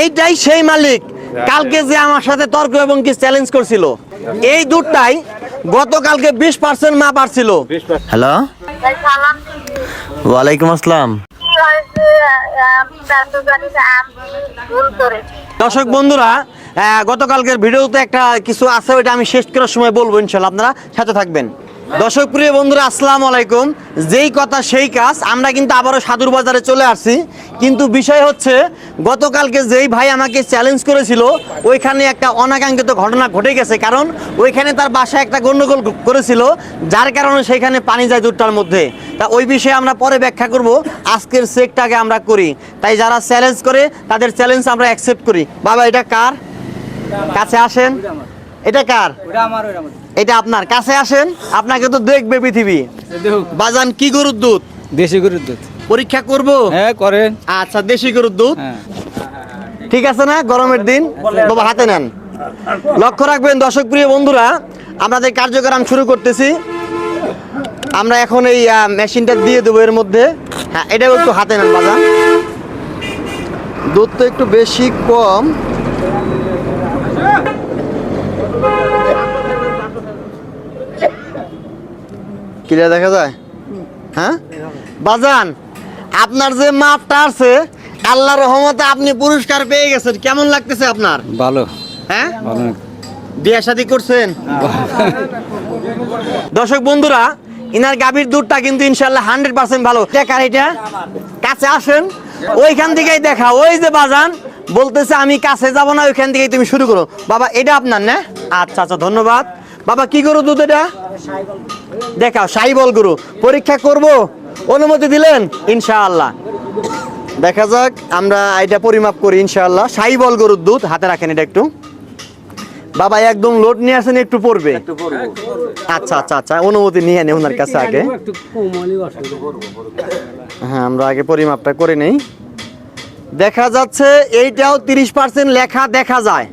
এইটাই সেই মালিক। কালকে যে আমার সাথে তর্ক এবং কি চ্যালেঞ্জ করছিল এই দুধটাই গতকালকে বিশ পার্সেন্ট মা পারছিল হ্যালো? ওয়ালাইকুম আসসালাম। দর্শক বন্ধুরা গতকালকের ভিডিওতে একটা কিছু আছে ওইটা আমি শেষ করার সময় বলব ইনশাল্লাহ আপনারা সাথে থাকবেন। দর্শক প্রিয় বন্ধুরা, আসসালামু আলাইকুম। যেই কথা সেই কাজ, আমরা কিন্তু আবারও সাধুর বাজারে চলে আসছি। কিন্তু বিষয় হচ্ছে, গতকালকে যেই ভাই আমাকে চ্যালেঞ্জ করেছিল, ওইখানে একটা অনাকাঙ্ক্ষিত ঘটনা ঘটে গেছে। কারণ ওইখানে তার বাসায় একটা গন্ডগোল করেছিল, যার কারণে সেইখানে পানি যায় দুধটার মধ্যে। তা ওই বিষয়ে আমরা পরে ব্যাখ্যা করব। আজকের চেকটাকে আমরা করি। তাই যারা চ্যালেঞ্জ করে, তাদের চ্যালেঞ্জ আমরা অ্যাকসেপ্ট করি। বাবা, এটা কার? কাছে আসেন। এটা কার? এটা আপনার কাছে আসেন আপনাকে তো দেখবে পৃথিবী। বাজান কি গরুর দুধ? দেশি গরুর দুধ। পরীক্ষা করব? হ্যাঁ করেন। আচ্ছা দেশি গরুর দুধ? হ্যাঁ। ঠিক আছে না গরমের দিন? বাবা হাতে নেন। লক্ষ্য রাখবেন দর্শক প্রিয় বন্ধুরা আমাদের কার্যক্রম শুরু করতেছি। আমরা এখন এই মেশিনটা দিয়ে দেবো এর মধ্যে। হ্যাঁ এটাও একটু হাতে নেন বাজান। দুধ তো একটু বেশি কম। ক্লিয়ার দেখা যায়? হ্যাঁ? বাজান আপনার যে মাপটা আছে আল্লাহর রহমতে আপনি পুরস্কার পেয়ে গেছেন। কেমন লাগতেছে আপনার? ভালো। হ্যাঁ? বিয়ে শাদী করছেন? দর্শক বন্ধুরা ইনার গাভীর দুধটা কিন্তু ইনশাল্লাহ হান্ড্রেড পার্সেন্ট ভালো। দেখার এটা? কাছে আসেন ওইখান থেকেই দেখা। ওই যে বাজান বলতেছে আমি কাছে যাব না ওইখান থেকেই তুমি শুরু করো। বাবা এটা আপনার না? আচ্ছা আচ্ছা ধন্যবাদ। বাবা কি করো দুধ এটা? দেখাও সাইবল গুরু পরীক্ষা করব? অনুমতি দিলেন? ইনশাআল্লাহ। দেখা যাক আমরা এটা পরিমাপ করি ইনশাআল্লাহ। সাইবল গরুর দুধ হাতে রাখেন এটা একটু। বাবা একদম লোড নিয়ে আসেন একটু পড়বে। আচ্ছা আচ্ছা আচ্ছা অনুমতি নিয়ে নেই ওনার কাছে আগে। হ্যাঁ আমরা আগে পরিমাপটা করে নেই। দেখা যাচ্ছে এইটাও তিরিশ পার্সেন্ট লেখা দেখা যায়।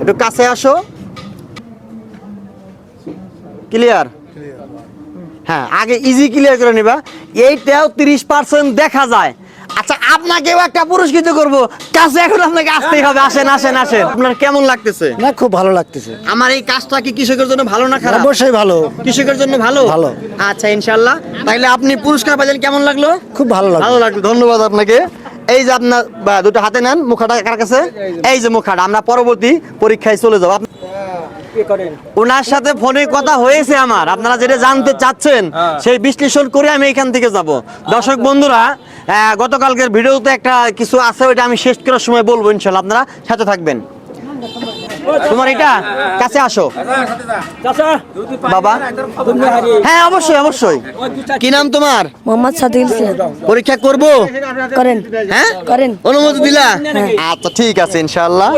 একটু কাছে আসো। ক্লিয়ার? হ্যাঁ আগে ইজি ক্লিয়ার করে নিবা। এইটাও তিরিশ পার্সেন্ট দেখা যায়। আচ্ছা আপনাকেও একটা পুরস্কৃত করব। কাছে এখন আপনাকে আসতেই হবে। আসেন আসেন আসেন। আপনার কেমন লাগতেছে? না খুব ভালো লাগতেছে। আমার এই কাজটা কি কৃষকের জন্য ভালো না খারাপ? অবশ্যই ভালো। কৃষকের জন্য ভালো? ভালো। আচ্ছা ইনশাল্লাহ তাইলে আপনি পুরস্কার পাইলেন কেমন লাগল? খুব ভালো লাগল। ভালো লাগল ধন্যবাদ আপনাকে। এই যে আপনার দুটো হাতে নেন মুখাটা কার কাছে? এই যে মুখাটা আমরা পরবর্তী পরীক্ষায় চলে যাব। ওনার সাথে ফোনে কথা হয়েছে আমার। আপনারা যেটা জানতে চাচ্ছেন সেই বিশ্লেষণ করে আমি এখান থেকে যাব। দর্শক বন্ধুরা আহ, গতকালকের ভিডিওতে একটা কিছু আছে ওইটা আমি শেষ করার সময় বলব ইনশাল্লাহ। আপনারা সাথে থাকবেন। তোমার এটা? কাছে আসো। বাবা? হ্যাঁ অবশ্যই অবশ্যই। কি নাম তোমার? মোহাম্মদ ইসলাম পরীক্ষা করব? করেন। হ্যাঁ? করেন। অনুমতি দিলা? আচ্ছা ঠিক আছে ইনশাআল্লাহ।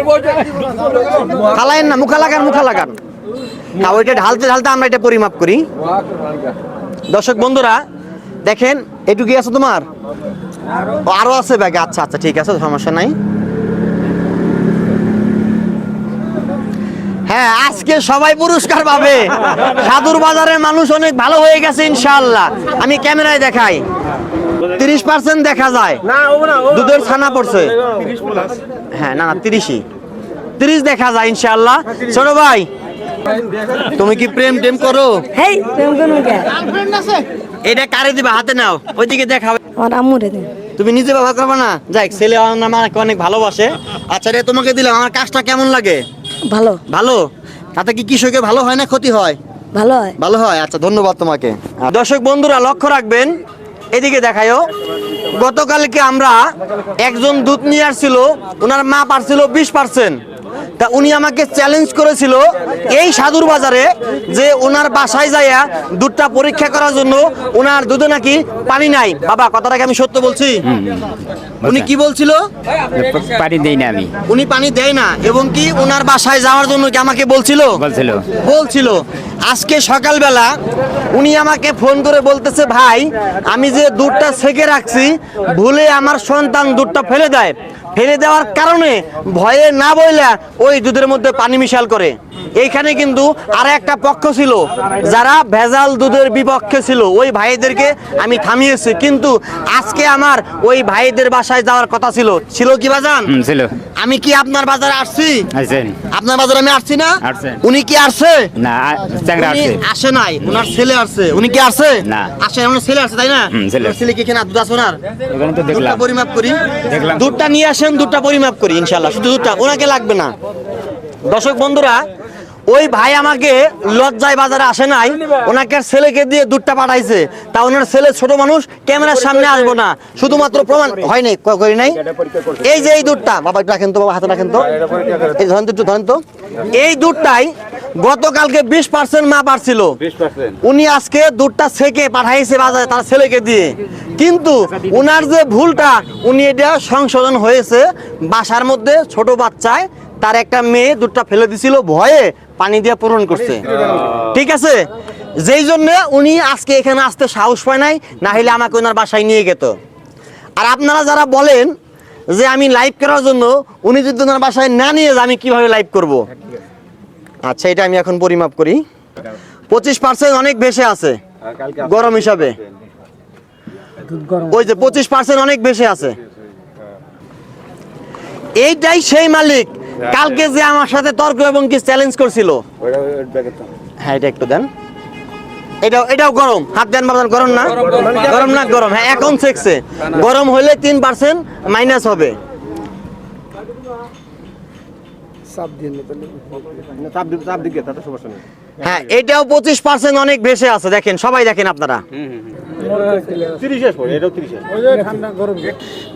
খালাইন না মুখা লাগান মুখা লাগান। হ্যাঁ ওইটা ঢালতে ঢালতে আমরা এটা পরিমাপ করি। দর্শক বন্ধুরা দেখেন এটুকি আছে তোমার? ও, আরও আছে ব্যাগে। আচ্ছা আচ্ছা ঠিক আছে সমস্যা নাই। হ্যাঁ আজকে সবাই পুরস্কার পাবে। সাধুর বাজারের মানুষ অনেক ভালো হয়ে গেছে ইনশাল্লাহ আমি ক্যামেরায় দেখাই। তিরিশ পার্সেন্ট দেখা যায়। দুধের ছানা পড়ছে। হ্যাঁ না না তিরিশই। তিরিশ দেখা যায় ইনশাআল্লাহ। ছোট ভাই তুমি কি প্রেম টেম করো? হেই প্রেম করুন কে এটা কারে দিবা? হাতে নাও। ওইদিকে দেখাবে আমার তুমি নিজে ব্যবহার করবে না? যাই ছেলে অনেক ভালোবাসে। আচ্ছা রে তোমাকে দিলাম। আমার কাজটা কেমন লাগে? ভালো। ভালো? তাতে কি কৃষকের ভালো হয় না ক্ষতি হয়? ভালো হয়। ভালো হয়? আচ্ছা ধন্যবাদ তোমাকে। দর্শক বন্ধুরা লক্ষ্য রাখবেন এদিকে দেখায়ও গতকালকে আমরা একজন দুধ নিয়ে আসছিল ওনার মা পারছিল বিশ পার্সেন্ট। তা উনি আমাকে চ্যালেঞ্জ করেছিল এই সাধুর বাজারে যে ওনার বাসায় যাইয়া দুধটা পরীক্ষা করার জন্য ওনার দুধে নাকি পানি নাই। বাবা কথাটাকে আমি সত্য বলছি? উনি কি বলছিল? পানি দেই না আমি। উনি পানি দেয় না এবং কি ওনার বাসায় যাওয়ার জন্য কি আমাকে বলছিল? বলছিল। বলছিল। আজকে সকালবেলা উনি আমাকে ফোন করে বলতেছে ভাই আমি যে দুধটা সেকে রাখছি ভুলে আমার সন্তান দুধটা ফেলে দেয়। ফেলে দেওয়ার কারণে ভয়ে না বইলা ওই দুধের মধ্যে পানি মিশাল করে। এইখানে কিন্তু আর একটা পক্ষ ছিল যারা ভেজাল দুধের বিপক্ষে ছিল। ওই ভাইদেরকে আমি থামিয়েছি কিন্তু আজকে আমার ওই ভাইদের বাসায় যাওয়ার কথা ছিল। ছিল কি বাজান? ছিল। আমি কি আপনার বাজারে আসছি? আপনার বাজারে আমি আসছি না? উনি কি আসছে? না আসে। নাই ওনার ছেলে আসছে। উনি কি আসছে? না। আসে ওনার ছেলে আসছে তাই না? ছেলে। কি এখানে দুধ আছে ওনার? দুধটা পরিমাপ করি। দুধটা নিয়ে আসেন দুধটা পরিমাপ করি ইনশাল্লাহ শুধু দুধটা ওনাকে লাগবে না। দর্শক বন্ধুরা ওই ভাই আমাকে লজ্জায় বাজারে আসে নাই। ওনাকে ছেলেকে দিয়ে দুধটা পাঠাইছে। তা ওনার ছেলে ছোট মানুষ ক্যামেরার সামনে আসব না। শুধুমাত্র প্রমাণ হয় নাই করি নাই। এই যে এই দুধটা বাবা একটু রাখেন তো বাবা হাতে রাখেন তো। এই ধরেন তো একটু ধরেন তো। এই দুধটাই গতকালকে বিশ পার্সেন্ট মা পারছিল। উনি আজকে দুধটা ছেকে পাঠাইছে বাজারে তার ছেলেকে দিয়ে। কিন্তু উনার যে ভুলটা উনি এটা সংশোধন হয়েছে বাসার মধ্যে ছোট বাচ্চায়। তার একটা মেয়ে দুধটা ফেলে দিছিল ভয়ে পানি দিয়ে পূরণ করছে। ঠিক আছে? যেই জন্য উনি আজকে এখানে আসতে সাহস পায় নাই না হলে আমাকে ওনার বাসায় নিয়ে যেত আর আপনারা যারা বলেন যে আমি লাইভ করার জন্য উনি যদি ওনার বাসায় না নিয়ে যায় আমি কীভাবে লাইভ করব? আচ্ছা এটা আমি এখন পরিমাপ করি। পঁচিশ পার্সেন্ট অনেক বেশি আছে গরম হিসাবে। ওই যে পঁচিশ পার্সেন্ট অনেক বেশি আছে। এইটাই সেই মালিক। কালকে যে আমার সাথে তর্ক এবং কি চ্যালেঞ্জ করছিল। হ্যাঁ এটা একটু দেন। এটাও এটাও গরম। হাত দেন বাবা গরম না? গরম না। গরম হ্যাঁ এখন সেকছে গরম হলে তিন পার্সেন্ট মাইনাস হবে। হ্যাঁ এটাও পঁচিশ পার্সেন্ট অনেক বেশি আছে দেখেন সবাই দেখেন আপনারা।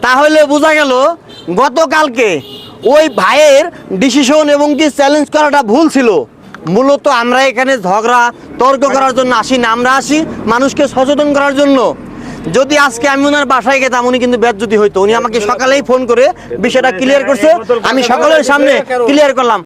তাহলে বোঝা গেল গতকালকে ওই ভাইয়ের ডিসিশন এবং কি চ্যালেঞ্জ করাটা ভুল ছিল। মূলত আমরা এখানে ঝগড়া তর্ক করার জন্য আসি না আমরা আসি মানুষকে সচেতন করার জন্য। যদি আজকে আমি ওনার বাসায় গেতাম উনি কিন্তু ব্যাট যদি হইতো। উনি আমাকে সকালেই ফোন করে বিষয়টা ক্লিয়ার করছে। আমি সকালের সামনে ক্লিয়ার করলাম।